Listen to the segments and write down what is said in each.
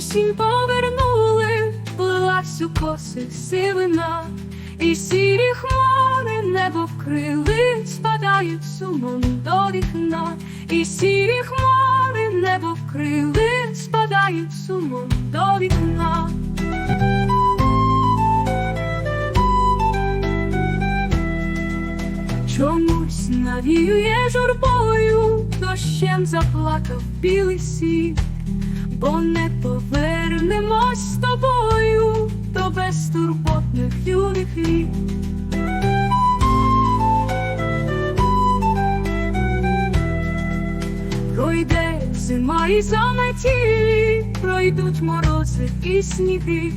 осінь повернули, плилась у коси сивина, і сірі хмари небо вкрили, спадають сумом до вікна, і сірі хмари небо вкрили, спадають сумом до вікна. Чомусь навіює журбою, дощем заплакав білий сіт, бо не повернемось з тобою до безтурботних юних літ. Пройде зима і заметілі, пройдуть морози і сніги,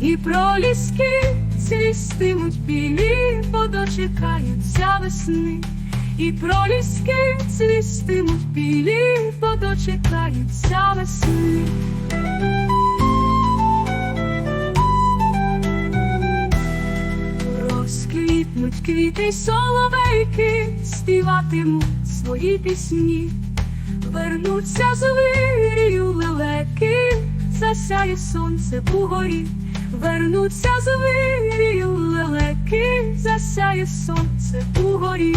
і проліски цвістимуть білі, бо дочекаються весни, і проліски цвістимуть білі, бо дочекаються весни. Квіти й соловейки, співатимуть свої пісні, вернуться з вирію лелеки, засяє сонце бугорі, вернуться з вирію лелеки, засяє сонце бугорі.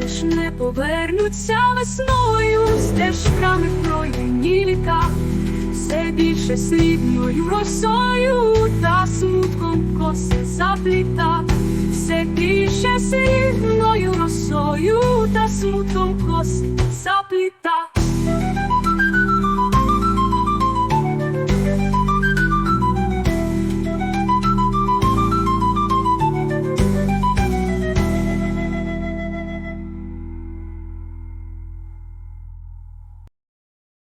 Лиш не повернуться весною, стежками літа, все срібною росою та смутком коси запліта, все більше срібною росою та смутком коси запліта.